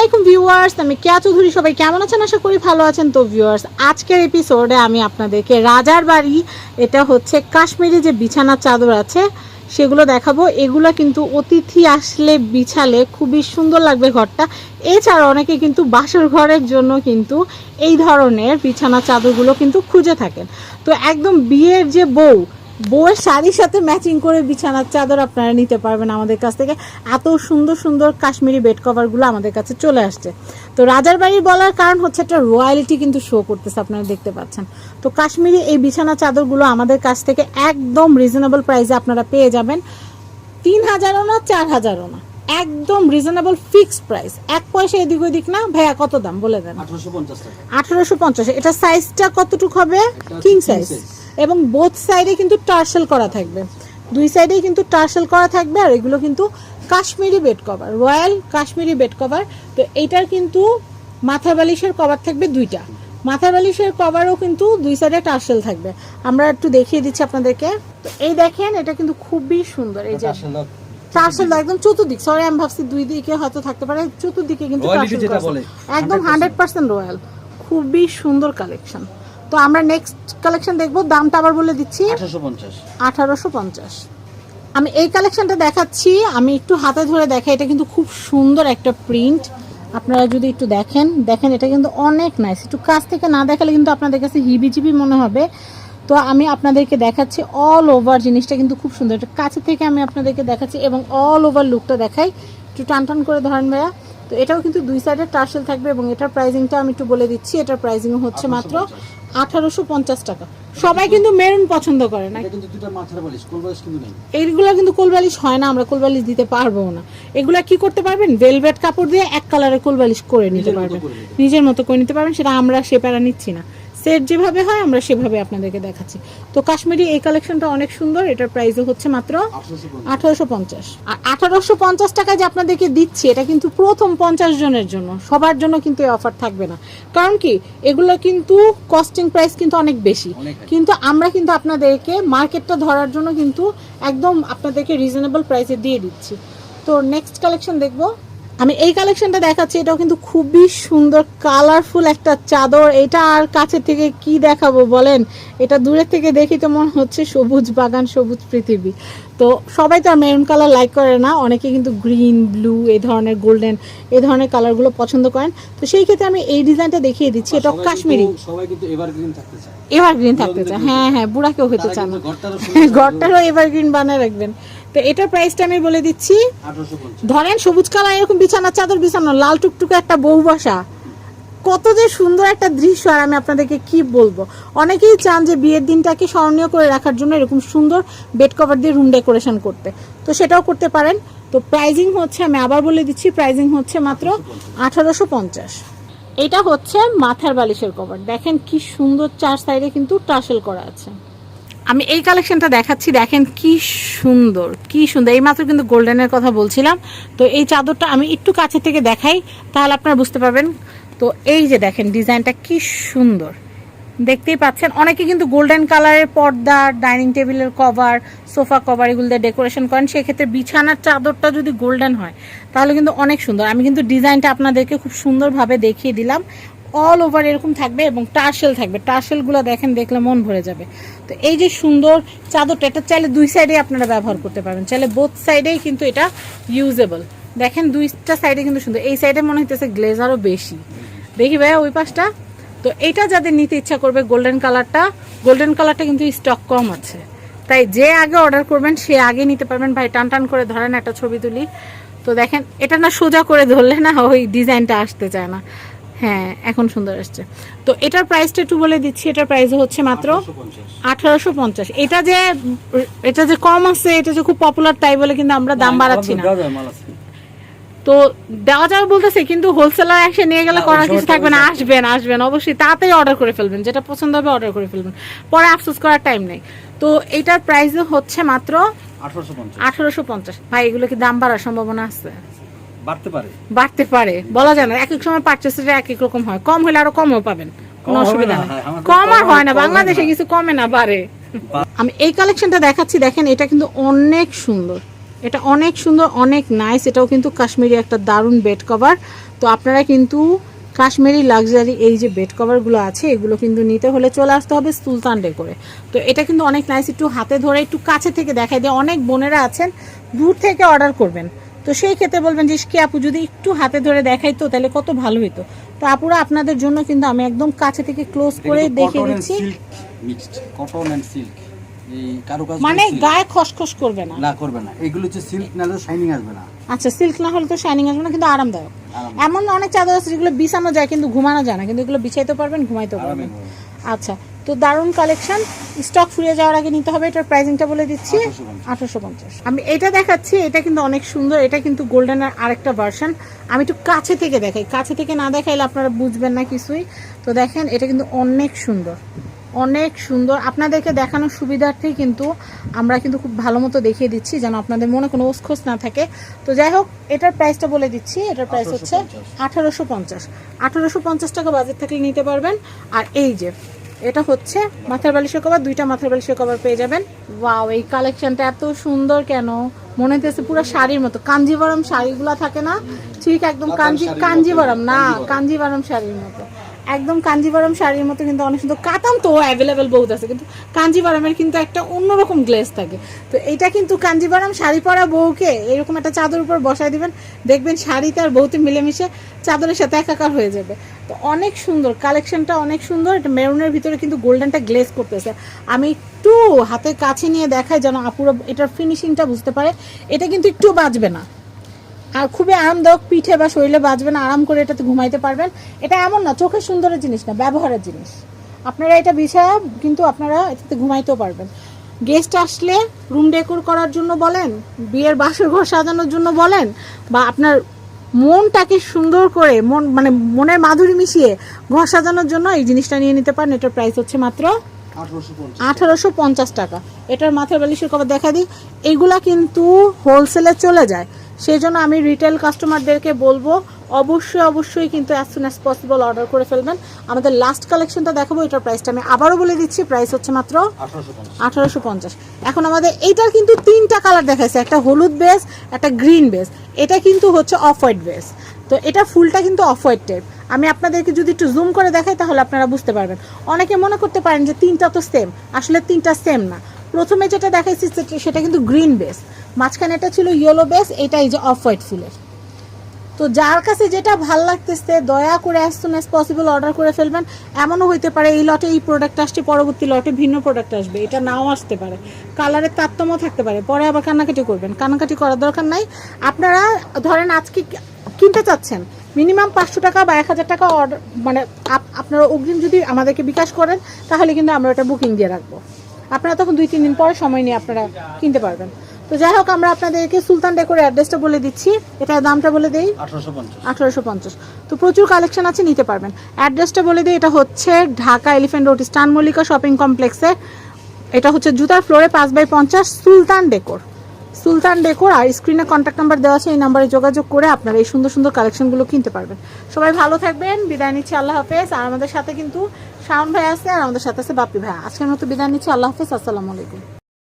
আলাইকুম ভিউয়ার্স, আমি কেয়া চৌধুরী। সবাই কেমন আছেন? আশা করি ভালো আছেন। তো ভিউয়ার্স, আজকের এপিসোডে আমি আপনাদেরকে রাজার বাড়ি, এটা হচ্ছে কাশ্মীরি যে বিছানার চাদর আছে, সেগুলো দেখাবো। এগুলো কিন্তু অতিথি আসলে বিছালে খুবই সুন্দর লাগবে ঘরটা। এছাড়া অনেকে কিন্তু বাসর ঘরের জন্য কিন্তু এই ধরনের বিছানা চাদরগুলো কিন্তু খুঁজে থাকেন। তো একদম বিয়ের যে বউ বউয়ের শাড়ির সাথে ম্যাচিং করে বিছানার চাদর আপনারা নিতে পারবেন আমাদের কাছ থেকে। এত সুন্দর সুন্দর কাশ্মীরি বেড কভারগুলো আমাদের কাছে চলে আসছে। তো রাজার বাড়ি বলার কারণ হচ্ছে একটা রয়্যালিটি কিন্তু শো করতেছে আপনারা দেখতে পাচ্ছেন। তো কাশ্মীরি এই বিছানা চাদরগুলো আমাদের কাছ থেকে একদম রিজনেবল প্রাইসে আপনারা পেয়ে যাবেন। তিন হাজারও না চার হাজারও না। একদম রিজনেবল ফিক্সড প্রাইস এক পয়সা এদিক ওদিক না ভাইয়া কত দাম বলে দেন? আঠারোশো পঞ্চাশ আঠারোশো পঞ্চাশ। এটা সাইজটা কতটুকু হবে? King size. এবং বোথ সাইডে কিন্তু টার্সেল করা থাকবে। দুই সাইডেই কিন্তু টার্সেল করা থাকবে আর এগুলো কিন্তু Kashmiri bed cover royal Kashmiri bed cover তো এইটার কিন্তু মাথা বালিশের কভার থাকবে দুইটা। মাথা বালিশের কভারও কিন্তু দুই সাইডে টার্সেল থাকবে। আমরা একটু দেখিয়ে দিচ্ছি আপনাদেরকে। তো এই দেখেন এটা কিন্তু খুবই সুন্দর। এই যে টার্সেল একদম চতুর্দিক। সরি আমি ভাবছি দুই দিকে হয়তো থাকতে পারে। চতুর্দিকে কিন্তু। একদম হান্ড্রেড পার্সেন্ট রয়্যাল খুবই সুন্দর কালেকশন তো আমরা নেক্সট কালেকশন দেখব দামটা আবার বলে দিচ্ছি। আঠারোশো পঞ্চাশ। আমি এই কালেকশনটা দেখাচ্ছি আমি একটু হাতে ধরে দেখাই এটা কিন্তু খুব সুন্দর একটা প্রিন্ট আপনারা যদি একটু দেখেন দেখেন এটা কিন্তু অনেক নাইস একটু কাছ থেকে না দেখালে কিন্তু আপনাদের কাছে হিবিজিবি মনে হবে। তো আমি আপনাদেরকে দেখাচ্ছি অল ওভার জিনিসটা কিন্তু খুব সুন্দর। এটা কাছে থেকে আমি আপনাদেরকে দেখাচ্ছি এবং অল ওভার লুকটা দেখাই। একটু টান টান করে ধরেন ভাইয়া। তো এটাও কিন্তু দুই সাইডে টার্সেল থাকবে এবং এটার প্রাইজিংটা আমি একটু বলে দিচ্ছি। এটার প্রাইজিং হচ্ছে মাত্র আঠারোশো পঞ্চাশ টাকা। সবাই কিন্তু মেরুন পছন্দ করে না। কিন্তু দুটো মাথার বালিশ কোল বালিশ কিন্তু নেই। এইগুলো কিন্তু কোলবালিশ হয় না আমরা কোলবালিশ দিতে পারব না। এগুলা কি করতে পারবেন? ভেলভেট কাপড় দিয়ে এক কালারের কোলবালিশ করে নিতে পারবেন। নিজের মতো করে নিতে পারবেন সেটা আমরা সে প্যারা নিচ্ছি না। সেট যেভাবে হয় আমরা সেভাবে আপনাদেরকে দেখাচ্ছি। তো কাশ্মীরি এই কালেকশনটা অনেক সুন্দর এটার প্রাইসও হচ্ছে মাত্র আঠারোশো পঞ্চাশ। আর আঠারোশো পঞ্চাশ টাকা যে আপনাদেরকে দিচ্ছি এটা কিন্তু প্রথম পঞ্চাশ জনের জন্য সবার জন্য কিন্তু এই অফার থাকবে না। কারণ কি এগুলো কিন্তু কস্টিং প্রাইস কিন্তু অনেক বেশি। কিন্তু আমরা কিন্তু আপনাদেরকে মার্কেটটা ধরার জন্য কিন্তু একদম আপনাদেরকে রিজনেবল প্রাইসে দিয়ে দিচ্ছি। তো নেক্সট কালেকশন দেখব। আমি এই কালেকশনটা দেখাচ্ছি এটাও কিন্তু খুবই সুন্দর কালারফুল একটা চাদর। এটা আর কাছে থেকে কি দেখাবো বলেন? এটা দূরের থেকে দেখি তো মনে হচ্ছে সবুজ বাগান সবুজ পৃথিবী। তো সবাই তো আর মেরুন কালার লাইক করে না অনেকে কিন্তু গ্রিন ব্লু এই ধরনের গোল্ডেন এই ধরনের কালারগুলো পছন্দ করেন। তো সেই ক্ষেত্রে আমি এই ডিজাইনটা দেখিয়ে দিচ্ছি এটা কাশ্মীরি। সবাই কিন্তু এভারগ্রিন থাকতে চায়। এভারগ্রিন থাকতে চায় হ্যাঁ হ্যাঁ বুড়া কেউ হতে চান ঘরটারও এভারগ্রিন বানায় রাখবেন। তো এটার প্রাইসটা আমি বলে দিচ্ছি। ধরেন সবুজ কালার এরকম বিছানার চাদর বিছানো লাল টুকটুকে একটা বউ বসা। কত যে সুন্দর একটা দৃশ্য আর আমি আপনাদেরকে কি বলব? অনেকেই চান যে বিয়ের দিনটাকে স্মরণীয় করে রাখার জন্য এরকম সুন্দর বেড কভার দিয়ে রুম ডেকোরেশন করতে। তো সেটাও করতে পারেন। তো প্রাইজিং হচ্ছে আমি আবার বলে দিচ্ছি প্রাইজিং হচ্ছে মাত্র আঠারোশো পঞ্চাশ। এটা হচ্ছে মাথার বালিশের কভার দেখেন কি সুন্দর চার সাইডে কিন্তু টাসেল করা আছে। আমি এই কালেকশনটা দেখাচ্ছি, দেখেন কি সুন্দর কি সুন্দর। এই মাত্র কিন্তু গোল্ডেনের কথা বলছিলাম। তো এই চাদরটা আমি একটু কাছে থেকে দেখাই, তাহলে আপনারা বুঝতে পারবেন। তো এই যে দেখেন, ডিজাইনটা কি সুন্দর। দেখতেই পাচ্ছেন, অনেকে কিন্তু গোল্ডেন কালারের পর্দা ডাইনিং টেবিলের কভার সোফা কভার এগুলো দিয়ে ডেকোরেশন করেন, সেক্ষেত্রে বিছানার চাদরটা যদি গোল্ডেন হয়, তাহলে কিন্তু অনেক সুন্দর। আমি কিন্তু ডিজাইনটা আপনাদেরকে খুব সুন্দরভাবে দেখিয়ে দিলাম। অল ওভার এরকম থাকবে এবং টার্সেল থাকবে। টার্সেলগুলো দেখেন, দেখলে মন ভরে যাবে। তো এই যে সুন্দর চাদরটা, এটা চাইলে দুই সাইডে আপনারা ব্যবহার করতে পারবেন। চাইলে বোথ সাইডেই কিন্তু এটা ইউজেবল দেখেন, দুইটা সাইডে কিন্তু সুন্দর। এই সাইডে মনে হইতেছে গ্লেজারও বেশি। দেখি ভাইয়া, ওই পাশটা? তো এটা যাদের নিতে ইচ্ছা করবে গোল্ডেন কালারটা গোল্ডেন কালারটা কিন্তু স্টক কম আছে। তাই যে আগে অর্ডার করবেন, সে আগে নিতে পারবেন। ভাই, টান টান করে ধরেন একটা ছবি তুলি। তো দেখেন, এটা না সোজা করে ধরলে না ওই ডিজাইনটা আসতে চায় না। হ্যাঁ এখন সুন্দর আসছে। তো এটার প্রাইসটা একটু বলে দিচ্ছি এটার প্রাইস হচ্ছে মাত্র আঠারোশো পঞ্চাশ। এটা যে এটা যে কম আছে এটা যে খুব পপুলার তাই বলে কিন্তু আমরা দাম বাড়াচ্ছি না। তো দেওয়া যাবে বলতেছে কিন্তু হোলসেলার এসে নিয়ে গেলে করার কিছু থাকবে না আসবেন আসবেন। অবশ্যই তাড়াতাড়ি অর্ডার করে ফেলবেন যেটা পছন্দ হবে অর্ডার করে ফেলবেন। পরে আফসোস করার টাইম নেই। তো এটার প্রাইস হচ্ছে মাত্র আঠারোশো পঞ্চাশ। ভাই এগুলো কি দাম বাড়ার সম্ভাবনা আছে? বাড়তে পারে। বাড়তে পারে। বলা যায় না এক এক সময় পার্চেসটা এক এক রকম হয়। কম হলে আরও কমও পাবেন। কোনো অসুবিধা নেই। কম আর হয় না বাংলাদেশে কিছু কমে না বাড়ে। আমি এই কালেকশনটা দেখাচ্ছি দেখেন এটা কিন্তু অনেক সুন্দর। এটা অনেক সুন্দর অনেক নাইস এটাও কিন্তু কাশ্মীরি একটা দারুণ বেড কভার তো আপনারা কিন্তু কাশ্মীরি লাক্সারি এই যে বেড কভারগুলো আছে এগুলো কিন্তু নিতে হলে চলে আসতে হবে সুলতান ডেকোরে। তো এটা কিন্তু অনেক নাইস একটু হাতে ধরে একটু কাছে থেকে দেখাই দিয়ে। অনেক বোনেরা আছেন দূর থেকে অর্ডার করবেন। তো সেই ক্ষেত্রে বলবেন যে কি আপু যদি একটু হাতে ধরে দেখাই তো তাহলে কত ভালো হতো তো আপুরা আপনাদের জন্য কিন্তু আমি একদম কাছে থেকে ক্লোজ করে দেখিয়ে দিচ্ছি। কটন এন্ড সিল্ক মানে গায়ে খসখস করবে না। না করবে না। এগুলো হচ্ছে সিল্ক না শাইনিং আসবে না। আচ্ছা সিল্ক না হলে তো শাইনিং আসবে না কিন্তু আরামদায়ক। এমন অনেক চাদর আছে যেগুলো বিছানো যায় কিন্তু ঘুমানো যায় না। কিন্তু এগুলো বিছাইতে পারবেন ঘুমাইতে পারবেন। আচ্ছা তো দারুণ কালেকশন স্টক ফুরিয়ে যাওয়ার আগে নিতে হবে এটার প্রাইসিংটা বলে দিচ্ছি। 1850 আঠারোশো পঞ্চাশ। আমি এটা দেখাচ্ছি এটা কিন্তু অনেক সুন্দর এটা কিন্তু গোল্ডেনের আরেকটা ভার্সন আমি একটু কাছে থেকে দেখাই কাছে থেকে না দেখাইলে আপনারা বুঝবেন না কিছুই। তো দেখেন এটা কিন্তু অনেক সুন্দর অনেক সুন্দর। আপনাদেরকে দেখানোর সুবিধার্থেই কিন্তু আমরা কিন্তু খুব ভালো মতো দেখিয়ে দিচ্ছি যেন আপনাদের মনে কোনো ওসখোস না থাকে। তো যাই হোক এটার প্রাইসটা বলে দিচ্ছি এটার প্রাইস হচ্ছে আঠারোশো পঞ্চাশ। আঠারোশো পঞ্চাশ। টাকা বাজেট থাকলে নিতে পারবেন। আর এই যে এটা হচ্ছে মাথার বালিশের কভার দুইটা মাথার বালিশের কভার পেয়ে যাবেন। ওয়াও এই কালেকশনটা এত সুন্দর কেন? মনে হচ্ছে পুরো শাড়ির মতো। কাঞ্জিবরম শাড়িগুলো থাকে না? ঠিক একদম কাঞ্জি কাঞ্জিবরম না কাঞ্জিবরম। কাঞ্জিবরম শাড়ির মতো। একদম কাঞ্জিবরম শাড়ির মতো কিন্তু অনেক সুন্দর। কাতাম তো অ্যাভেলেবেল বহুত আছে কিন্তু কাঞ্জিবরমের কিন্তু একটা অন্যরকম গ্লেস থাকে। তো এটা কিন্তু কাঞ্জিবরম শাড়ি পরা বউকে এরকম একটা চাদর উপর বসায় দিবেন। দেখবেন শাড়িতে আর বউতে মিলেমিশে চাদরের সাথে একাকার হয়ে যাবে। তো অনেক সুন্দর কালেকশনটা অনেক সুন্দর। এটা মেরুনের ভিতরে কিন্তু গোল্ডেনটা গ্লেজ করতেছে। আমি একটু হাতের কাছে নিয়ে দেখাই যেন আপুরো এটার ফিনিশিংটা বুঝতে পারে। এটা কিন্তু একটু বাজবে না। আর খুবই আরামদায়ক পিঠে বা শরীরে বাজবে না, আরাম করে এটাতে ঘুমাইতে পারবেন। এটা এমন না, চোখের সুন্দরের জিনিস না, ব্যবহারের জিনিস। আপনারা এটা বিছায়া কিন্তু আপনারা এটাতে ঘুমাইতেও পারবেন। গেস্ট আসলে রুম ডেকোর করার জন্য বলেন, বিয়ের বাসর ঘর সাজানোর জন্য বলেন, বা আপনার মনটাকে সুন্দর করে মন মানে মনের মাধুরী মিশিয়ে ঘর সাজানোর জন্য এই জিনিসটা নিয়ে নিতে পারেন। এটার প্রাইস হচ্ছে মাত্র আঠারোশো পঞ্চাশ টাকা। এটার মাথার বালিশের কভার দেখা দিই। এগুলা কিন্তু হোলসেলে চলে যায়। সেই জন্য আমি রিটেল কাস্টমারদেরকে বলব অবশ্যই অবশ্যই কিন্তু as soon as possible order করে ফেলবেন। আমাদের লাস্ট কালেকশনটা দেখাবো, এটার প্রাইসটা আমি আবারও বলে দিচ্ছি প্রাইস হচ্ছে মাত্র আঠারোশো পঞ্চাশ। এখন আমাদের এইটার কিন্তু তিনটা কালার দেখাইছে, একটা হলুদ বেস একটা গ্রিন বেস এটা কিন্তু হচ্ছে অফ হোয়াইট বেস তো এটা ফুলটা কিন্তু অফ হোয়াইট টাইপ আমি আপনাদেরকে যদি একটু জুম করে দেখাই, তাহলে আপনারা বুঝতে পারবেন। অনেকে মনে করতে পারেন যে তিনটা তো সেম আসলে তিনটা সেম না। প্রথমে যেটা দেখাইছি, সেটা- সেটা কিন্তু গ্রিন বেস মাঝখানে এটা ছিল ইয়েলো বেস এটা এই যে অফ হোয়াইট ফুলের। তো যার কাছে যেটা ভালো লাগতেছে, দয়া করে as soon as possible order করে ফেলবেন। এমনও হইতে পারে এই লটে এই প্রোডাক্ট আসছে, পরবর্তী লটে ভিন্ন প্রোডাক্ট আসবে। এটা নাও আসতে পারে। কালারের তারতম্য থাকতে পারে। পরে আবার কান্নাকাটি করবেন। কান্নাকাটি করার দরকার নাই। আপনারা ধরেন আজকে কিনতে চাচ্ছেন মিনিমাম পাঁচশো টাকা বা এক হাজার টাকা অর্ডার মানে আপ- আপনারা অগ্রিম যদি আমাদেরকে বিকাশ করেন, তাহলে কিন্তু আমরা ওটা বুকিং দিয়ে রাখব। আপনারা তখন দুই, তিন দিন পরে সময় নিয়ে আপনারা কিনতে পারবেন। তো যাই হোক আমরা আপনাদেরকে সুলতান ডেকোর অ্যাড্রেসটা বলে দিচ্ছি। এটার দামটা বলে দেই? আঠারোশো পঞ্চাশ। তো প্রচুর কালেকশন আছে নিতে পারবেন। অ্যাড্রেসটা বলে দিই এটা হচ্ছে ঢাকা এলিফেন্ট রোড স্টান মল্লিকা শপিং কমপ্লেক্সে। এটা হচ্ছে জুতার ফ্লোরে পাঁচ বাই পঞ্চাশ সুলতান ডেকোর। সুলতান ডেকোর আর স্ক্রিনে কন্ট্যাক্ট নাম্বার দেওয়া আছে এই নাম্বারে যোগাযোগ করে আপনারা এই সুন্দর সুন্দর কালেকশনগুলো কিনতে পারবেন। সবাই ভালো থাকবেন বিদায় নিচ্ছি আল্লাহ হাফেজ। আর আমাদের সাথে কিন্তু শাওন ভাই আছে আর আমাদের সাথে আছে বাপ্পি ভাই। আজকের মতো বিদায় নিচ্ছি আল্লাহ হাফেজ আসসালামু আলাইকুম।